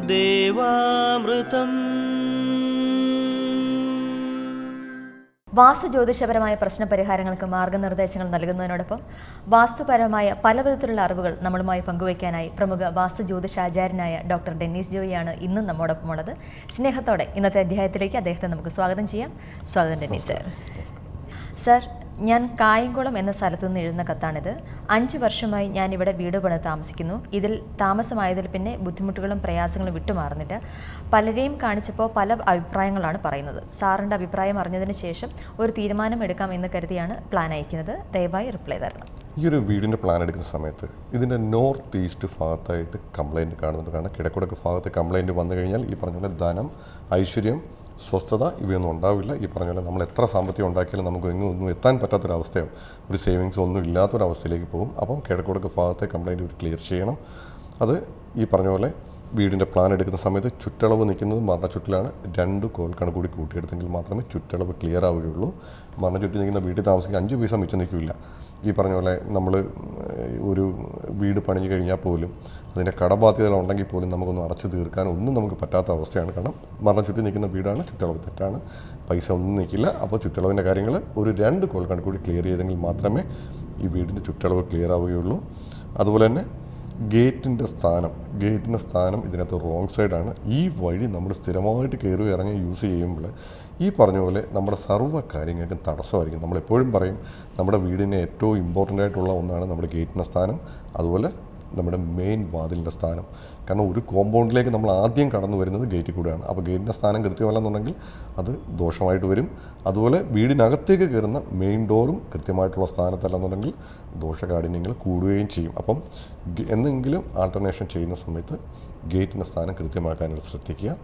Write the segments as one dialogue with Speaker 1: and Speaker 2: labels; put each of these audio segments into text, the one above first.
Speaker 1: ദേവാമൃതം.
Speaker 2: വാസ്തു ജ്യോതിഷപരമായ പ്രശ്നപരിഹാരങ്ങൾക്ക് മാർഗനിർദ്ദേശങ്ങൾ നൽകുന്നതിനോടൊപ്പം വാസ്തുപരമായ പല വിധത്തിലുള്ള അറിവുകൾ നമ്മളുമായി പങ്കുവയ്ക്കാനായി പ്രമുഖ വാസ്തു ജ്യോതിഷാചാര്യനായ ഡോക്ടർ ഡെന്നീസ് ജോയിയാണ് ഇന്നും നമ്മോടൊപ്പം ഉള്ളത് സ്നേഹത്തോടെ ഇന്നത്തെ അധ്യായത്തിലേക്ക് അദ്ദേഹത്തെ നമുക്ക് സ്വാഗതം ചെയ്യാം. സ്വാഗതം ഡെന്നീസ് സർ. സർ ഞാൻ കായംകുളം എന്ന സ്ഥലത്ത് നിന്ന് എഴുതുന്ന കത്താണിത്. അഞ്ച് വർഷമായി ഞാൻ ഇവിടെ വീട് പണി താമസിക്കുന്നു. ഇതിൽ താമസമായതിൽ പിന്നെ ബുദ്ധിമുട്ടുകളും പ്രയാസങ്ങളും വിട്ടുമാറുന്നില്ല. പലരെയും കാണിച്ചപ്പോൾ പല അഭിപ്രായങ്ങളാണ് പറയുന്നത്. സാറിന്റെ അഭിപ്രായം അറിഞ്ഞതിന് ശേഷം ഒരു തീരുമാനം എടുക്കാം എന്ന് കരുതിയാണ് പ്ലാൻ അയക്കുന്നത്. ദയവായി റിപ്ലൈ തരണം.
Speaker 3: ഈ ഒരു വീടിന്റെ പ്ലാൻ എടുക്കുന്ന സമയത്ത് ഇതിന്റെ നോർത്ത് ഈസ്റ്റ് ഭാഗത്തായിട്ട് കംപ്ലൈന്റ് കാണുന്നുണ്ട്. കാരണം കിഴക്കുടക്ക് ഭാഗത്ത് കംപ്ലൈന്റ് വന്നു കഴിഞ്ഞാൽ ഈ പറഞ്ഞ ധനം ഐശ്വര്യം സ്വസ്ഥത ഇവയൊന്നും ഉണ്ടാവില്ല. ഈ പറഞ്ഞ പോലെ നമ്മൾ എത്ര സാമ്പത്തികം ഉണ്ടാക്കിയാലും നമുക്ക് എങ്ങും ഒന്നും എത്താൻ പറ്റാത്തൊരവസ്ഥയോ ഒരു സേവിങ്സ് ഒന്നും ഇല്ലാത്തൊരവസ്ഥയിലേക്ക് പോകും. അപ്പം കിഴക്കുടക്ക് ഭാഗത്തെ കംപ്ലൈന്റ് ക്ലിയർ ചെയ്യണം. അത് ഈ പറഞ്ഞ പോലെ വീടിന്റെ പ്ലാൻ എടുക്കുന്ന സമയത്ത് ചുറ്റളവ് നിൽക്കുന്നത് മരണ ചുറ്റിലാണ്. രണ്ട് കോൽക്കണ കൂടി കൂട്ടിയെടുത്തെങ്കിൽ മാത്രമേ ചുറ്റളവ് ക്ലിയർ ആവുകയുള്ളൂ. മരണ ചുറ്റി നിൽക്കുന്ന വീട്ടിൽ താമസിക്കാൻ അഞ്ച് പൈസ മിച്ചം നിൽക്കില്ല. ഈ പറഞ്ഞ പോലെ നമ്മൾ ഒരു വീട് പണിഞ്ഞു കഴിഞ്ഞാൽ പോലും അതിന്റെ കടബാധ്യതകൾ ഉണ്ടെങ്കിൽ പോലും നമുക്കൊന്നും അടച്ചു തീർക്കാൻ ഒന്നും നമുക്ക് പറ്റാത്ത അവസ്ഥയാണ്. കാരണം മരണം ചുറ്റി നിൽക്കുന്ന വീടാണ് ചുറ്റളവ് തെറ്റാണ് പൈസ ഒന്നും നിൽക്കില്ല. അപ്പോൾ ചുറ്റളവിന്റെ കാര്യങ്ങൾ ഒരു രണ്ട് കോൾ കൂടി ക്ലിയർ ചെയ്തെങ്കിൽ മാത്രമേ ഈ വീടിന്റെ ചുറ്റളവ് ക്ലിയർ ആവുകയുള്ളൂ. അതുപോലെ തന്നെ ഗേറ്റിന്റെ സ്ഥാനം ഗേറ്റിന്റെ സ്ഥാനം ഇതിനകത്ത് റോങ് സൈഡാണ് ഈ വഴി നമ്മൾ സ്ഥിരമായിട്ട് കയറി ഇറങ്ങി യൂസ് ചെയ്യുമ്പോൾ ഈ പറഞ്ഞ പോലെ നമ്മുടെ സർവ കാര്യങ്ങൾക്കും തടസ്സമായിരിക്കും. നമ്മളെപ്പോഴും പറയും നമ്മുടെ വീടിന് ഏറ്റവും ഇമ്പോർട്ടന്റ് ആയിട്ടുള്ള ഒന്നാണ് നമ്മുടെ ഗേറ്റിന്റെ സ്ഥാനം. അതുപോലെ നമ്മുടെ മെയിൻ വാതിലിന്റെ സ്ഥാനം. കാരണം ഒരു കോമ്പൗണ്ടിലേക്ക് നമ്മൾ ആദ്യം കടന്നു വരുന്നത് ഗേറ്റിൽ കൂടെയാണ്. അപ്പോൾ ഗേറ്റിന്റെ സ്ഥാനം കൃത്യമല്ലെന്നുണ്ടെങ്കിൽ അത് ദോഷമായിട്ട് വരും. അതുപോലെ വീടിനകത്തേക്ക് കയറുന്ന മെയിൻ ഡോറും കൃത്യമായിട്ടുള്ള സ്ഥാനത്തല്ലെന്നുണ്ടെങ്കിൽ ദോഷകാഠിന്യങ്ങൾ കൂടുകയും ചെയ്യും. അപ്പം എന്നെങ്കിലും ആൾട്ടർനേഷൻ ചെയ്യുന്ന സമയത്ത് ഗേറ്റിന്റെ സ്ഥാനം കൃത്യമാക്കാനായിട്ട് ശ്രദ്ധിക്കുക.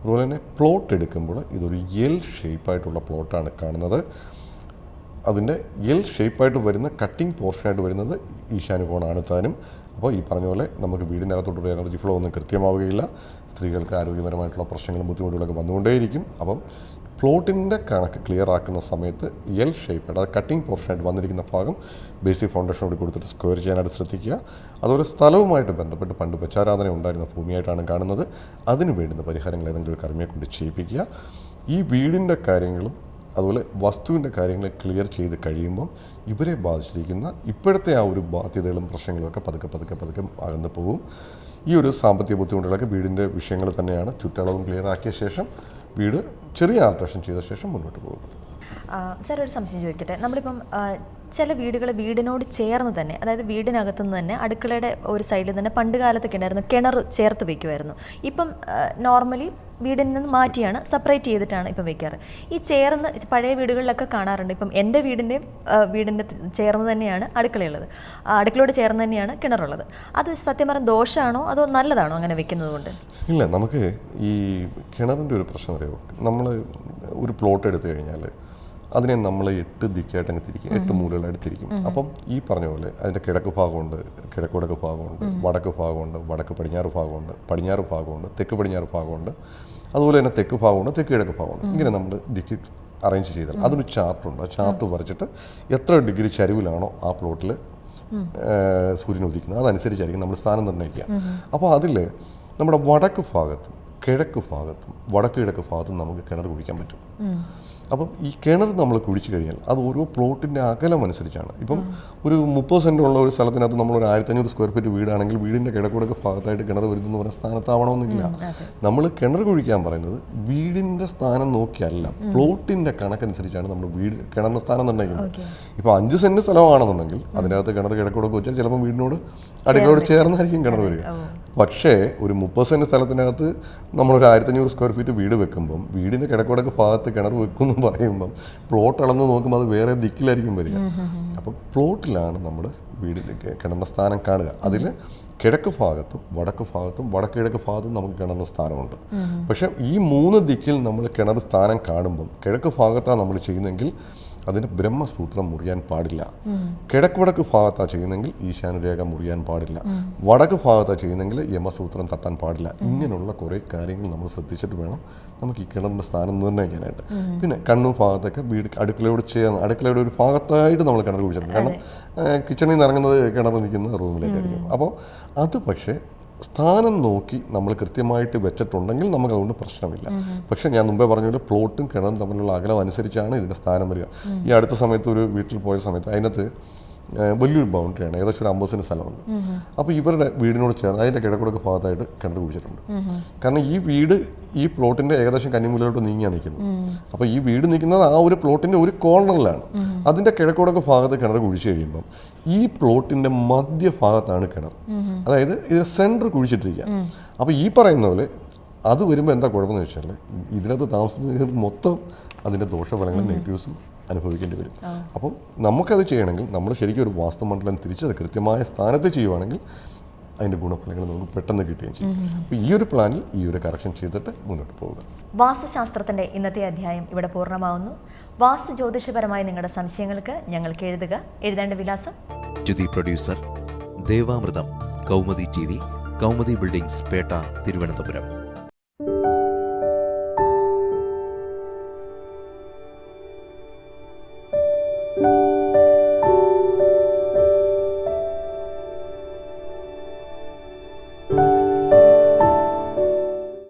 Speaker 3: അതുപോലെ തന്നെ പ്ലോട്ട് എടുക്കുമ്പോൾ ഇതൊരു എൽ ഷേപ്പായിട്ടുള്ള പ്ലോട്ടാണ് കാണുന്നത്. അതിന്റെ എൽ ഷേപ്പായിട്ട് വരുന്ന കട്ടിംഗ് പോർഷനായിട്ട് വരുന്നത് ഈശാനുകോണാണ് താനും. അപ്പോൾ ഈ പറഞ്ഞ പോലെ നമുക്ക് വീടിനകത്തോട്ടൊരു എനർജി ഫ്ലോ ഒന്നും കൃത്യമാവുകയില്ല. സ്ത്രീകൾക്ക് ആരോഗ്യപരമായിട്ടുള്ള പ്രശ്നങ്ങളും ബുദ്ധിമുട്ടുകളൊക്കെ വന്നുകൊണ്ടേയിരിക്കും. അപ്പം പ്ലോട്ടിന്റെ കണക്ക് ക്ലിയർ ആക്കുന്ന സമയത്ത് എൽ ഷേപ്പ് അതായത് കട്ടിംഗ് പോർഷനായിട്ട് വന്നിരിക്കുന്ന ഭാഗം ബേസിക് ഫൗണ്ടേഷനോട് കൊടുത്തിട്ട് സ്ക്വയർ ചെയ്യാനായിട്ട് ശ്രദ്ധിക്കുക. അതുപോലെ സ്ഥലവുമായിട്ട് ബന്ധപ്പെട്ട് പണ്ട് പച്ചാരാധന ഉണ്ടായിരുന്ന ഭൂമിയായിട്ടാണ് കാണുന്നത്. അതിനു വേണ്ടുന്ന പരിഹാരങ്ങൾ ഏതെങ്കിലും ഒരു കർമ്മിയെ കൊണ്ട് ചെയ്യിപ്പിക്കുക. ഈ വീടിന്റെ കാര്യങ്ങളും അതുപോലെ വസ്തുവിന്റെ കാര്യങ്ങൾ ക്ലിയർ ചെയ്ത് കഴിയുമ്പോൾ ഇവരെ ബാധിച്ചിരിക്കുന്ന ഇപ്പോഴത്തെ ആ ഒരു ബാധ്യതകളും പ്രശ്നങ്ങളും ഒക്കെ പതുക്കെ പതുക്കെ പതുക്കെ അകന്നു പോകും. ഈ ഒരു സാമ്പത്തിക ബുദ്ധിമുട്ടുകളൊക്കെ വീടിന്റെ വിഷയങ്ങൾ തന്നെയാണ്. ചുറ്റളവും ക്ലിയർ ആക്കിയ ശേഷം വീട് ചെറിയ ആൾട്രേഷൻ ചെയ്ത ശേഷം മുന്നോട്ട് പോകും.
Speaker 2: സാർ ഒരു സംശയം ചോദിക്കട്ടെ? നമ്മളിപ്പം ചില വീടുകൾ വീടിനോട് ചേർന്ന് തന്നെ അതായത് വീടിനകത്തു നിന്ന് തന്നെ അടുക്കളയുടെ ഒരു സൈഡിൽ തന്നെ പണ്ട് കാലത്തൊക്കെ ഉണ്ടായിരുന്നു കിണർ ചേർത്ത് വയ്ക്കുമായിരുന്നു ഇപ്പം നോർമലി വീടിൽ നിന്ന് മാറ്റിയാണ് സെപ്പറേറ്റ് ചെയ്തിട്ടാണ് ഇപ്പം വെക്കാറ്. ഈ ചേർന്ന് പഴയ വീടുകളിലൊക്കെ കാണാറുണ്ട്. ഇപ്പം എന്റെ വീടിന്റെ വീടിന്റെ ചേർന്ന് തന്നെയാണ് അടുക്കളയുള്ളത്. അടുക്കളയോട് ചേർന്ന് തന്നെയാണ് കിണറുള്ളത്. അത് സത്യം പറഞ്ഞാൽ ദോഷമാണോ അതോ നല്ലതാണോ അങ്ങനെ വെക്കുന്നത് കൊണ്ട്?
Speaker 3: ഇല്ല നമുക്ക് ഈ കിണറിന്റെ ഒരു പ്രശ്നം അറിയാമോ നമ്മൾ ഒരു പ്ലോട്ട് എടുത്തു കഴിഞ്ഞാൽ അതിനെ നമ്മൾ എട്ട് ദിക്കായിട്ട് അങ്ങ് തിരിക്കും. എട്ട് മൂലകളായിട്ട് തിരിക്കും. അപ്പം ഈ പറഞ്ഞ പോലെ അതിന്റെ കിഴക്ക് ഭാഗമുണ്ട് കിഴക്കുടക്ക് ഭാഗമുണ്ട് വടക്ക് ഭാഗമുണ്ട് വടക്ക് പടിഞ്ഞാറ് ഭാഗമുണ്ട് പടിഞ്ഞാറ് ഭാഗമുണ്ട് തെക്ക് പടിഞ്ഞാറ് ഭാഗമുണ്ട്. അതുപോലെ തന്നെ തെക്ക് ഭാഗമുണ്ട് തെക്ക് കിഴക്ക് ഭാഗമുണ്ട്. ഇങ്ങനെ നമ്മൾ ദിക്ക് അറേഞ്ച് ചെയ്താൽ. അതൊരു ചാർട്ടുണ്ട് ആ ചാർട്ട് വരച്ചിട്ട് എത്ര ഡിഗ്രി ചരിവിലാണോ ആ പ്ലോട്ടിൽ സൂര്യൻ ഉദിക്കുന്നത്. അതനുസരിച്ചായിരിക്കും നമ്മൾ സ്ഥാനം നിർണയിക്കുക. അപ്പോൾ അതിൽ നമ്മുടെ വടക്ക് ഭാഗത്തും കിഴക്ക് ഭാഗത്തും വടക്ക് കിഴക്ക് ഭാഗത്തും നമുക്ക് കിണർ കുഴിക്കാൻ പറ്റും. അപ്പം ഈ കിണർ നമ്മൾ കുഴിച്ചു കഴിഞ്ഞാൽ അത് ഓരോ പ്ലോട്ടിന്റെ അകലം അനുസരിച്ചാണ്. ഇപ്പം ഒരു മുപ്പത് സെന്റ് ഉള്ള ഒരു സ്ഥലത്തിനകത്ത് നമ്മൾ ഒരു ആയിരത്തഞ്ഞൂറ് സ്ക്വയർ ഫീറ്റ് വീടാണെങ്കിൽ വീടിന്റെ കിഴക്കുടക്ക് ഭാഗത്തായിട്ട് കിണർ വരുന്നു എന്ന് പറഞ്ഞ സ്ഥാനത്താവണമെന്നില്ല നമ്മൾ കിണർ കുഴിക്കാൻ പറയുന്നത് വീടിന്റെ സ്ഥാനം നോക്കിയല്ല പ്ലോട്ടിന്റെ കണക്കനുസരിച്ചാണ് നമ്മൾ വീട് കിണറിന്റെ സ്ഥാനം നിർണയിക്കുന്നത്. ഇപ്പോൾ അഞ്ച് സെന്റ് സ്ഥലമാണെന്നുണ്ടെങ്കിൽ അതിനകത്ത് കിണർ കിഴക്കുടക്ക് വെച്ചാൽ ചിലപ്പോൾ വീടിനോട് അടുക്കളയോട് ചേർന്നായിരിക്കും കിണർ വരിക. പക്ഷേ ഒരു മുപ്പത് സെന്റ് സ്ഥലത്തിനകത്ത് നമ്മളൊരു ആയിരത്തഞ്ഞൂറ് സ്ക്വയർ ഫീറ്റ് വീട് വെക്കുമ്പം വീടിന്റെ കിടക്കുടക്ക് ഭാഗത്ത് കിണർ വെക്കും എന്ന് പറയുമ്പം പ്ലോട്ട് അളന്ന് നോക്കുമ്പോൾ അത് വേറെ ദിക്കിലായിരിക്കും വരിക. അപ്പം പ്ലോട്ടിലാണ് നമ്മൾ വീടിന്റെ കിണറിന്റെ സ്ഥാനം കാണുക. അതിൽ കിഴക്ക് ഭാഗത്തും വടക്ക് ഭാഗത്തും വടക്ക് കിഴക്ക് ഭാഗത്തും നമുക്ക് കിണറിന് സ്ഥാനമുണ്ട്. പക്ഷേ ഈ മൂന്ന് ദിക്കിൽ നമ്മൾ കിണർ സ്ഥാനം കാണുമ്പം കിഴക്ക് ഭാഗത്താണ് നമ്മൾ ചെയ്യുന്നതെങ്കിൽ അതിന് ബ്രഹ്മസൂത്രം മുറിയാൻ പാടില്ല. കിഴക്ക് വടക്ക് ഭാഗത്താണ് ചെയ്യുന്നെങ്കിൽ ഈശാനുരേഖ മുറിയാൻ പാടില്ല. വടക്ക് ഭാഗത്താണ് ചെയ്യുന്നെങ്കിൽ യമസൂത്രം തട്ടാൻ പാടില്ല. ഇങ്ങനെയുള്ള കുറേ കാര്യങ്ങൾ നമ്മൾ ശ്രദ്ധിച്ചിട്ട് വേണം നമുക്ക് ഈ കിണറിന്റെ സ്ഥാനം നിർണയിക്കാനായിട്ട്. പിന്നെ കണ്ണൂർ ഭാഗത്തൊക്കെ വീട് അടുക്കളയോട് ചെയ്യാൻ അടുക്കളയുടെ ഒരു ഭാഗത്തായിട്ട് നമ്മൾ കിണർ കുഴിച്ചിട്ടുണ്ട്. കാരണം കിച്ചണിൽ നിന്ന് ഇറങ്ങുന്നത് കിണർ നിൽക്കുന്ന റൂമിലേക്കായിരിക്കും. അപ്പോൾ അത് പക്ഷേ സ്ഥാനം നോക്കി നമ്മൾ കൃത്യമായിട്ട് വെച്ചിട്ടുണ്ടെങ്കിൽ നമുക്ക് അതുകൊണ്ട് പ്രശ്നമില്ല. പക്ഷേ ഞാൻ മുമ്പേ പറഞ്ഞ പോലെ പ്ലോട്ടും കിണറും തമ്മിലുള്ള അകലം അനുസരിച്ചാണ് ഇതിന്റെ സ്ഥാനം വരിക. ഈ അടുത്ത സമയത്ത് ഒരു വീട്ടിൽ പോയ സമയത്ത് അതിനകത്ത് വലിയൊരു ബൗണ്ടറിയാണ് ഏകദേശം ഒരു അമ്പത് സെന്റ് സ്ഥലമുണ്ട്. അപ്പോൾ ഇവരുടെ വീടിനോട് ചേർന്ന് അതിന്റെ കിഴക്കുടക്ക് ഭാഗത്തായിട്ട് കിണർ കുഴിച്ചിട്ടുണ്ട്. കാരണം ഈ വീട് ഈ പ്ലോട്ടിന്റെ ഏകദേശം കന്നിമൂലയിലോട്ട് നീങ്ങിയാൽ നിൽക്കുന്നത്. അപ്പോൾ ഈ വീട് നിൽക്കുന്നത് ആ ഒരു പ്ലോട്ടിന്റെ ഒരു കോർണറിലാണ് അതിന്റെ കിഴക്കുടക്ക് ഭാഗത്ത് കിണർ കുഴിച്ച് കഴിയുമ്പം ഈ പ്ലോട്ടിന്റെ മധ്യഭാഗത്താണ് കിണർ. അതായത് ഇത് സെന്റർ കുഴിച്ചിട്ടിരിക്കുക അപ്പോൾ ഈ പറയുന്ന പോലെ അത് വരുമ്പോൾ എന്താ കുഴപ്പമെന്ന് വെച്ചാൽ ഇതിനകത്ത് താമസിക്കുന്ന മൊത്തം അതിന്റെ ദോഷഫലങ്ങളും നെഗറ്റീവ്സും അനുഭവിക്കേണ്ടി വരും. അപ്പം നമുക്കത് ചെയ്യണമെങ്കിൽ നമ്മൾ ശരിക്കും ഒരു വാസ്തുമണ്ഡലം തിരിച്ചത് കൃത്യമായ സ്ഥാനത്ത് ചെയ്യുവാണെങ്കിൽ അതിന്റെ ഗുണഫലങ്ങൾ നമുക്ക് പെട്ടെന്ന് കിട്ടുകയും ചെയ്യും. അപ്പോൾ ഈ ഒരു പ്ലാനിൽ ഈ ഒരു കറക്ഷൻ ചെയ്തിട്ട് മുന്നോട്ട് പോവുക.
Speaker 2: വാസ്തുശാസ്ത്രത്തിന്റെ ഇന്നത്തെ അധ്യായം ഇവിടെ പൂർണമാവുന്നു. വാസ്തു ജ്യോതിഷപരമായ നിങ്ങളുടെ സംശയങ്ങൾക്ക് ഞങ്ങൾക്ക് എഴുതുക. എഴുതേണ്ട വിലാസം?
Speaker 1: ജ്യുതി producer Devamritham Kaumudi T V Kaumudi buildings Petta Thiruvananthapuram.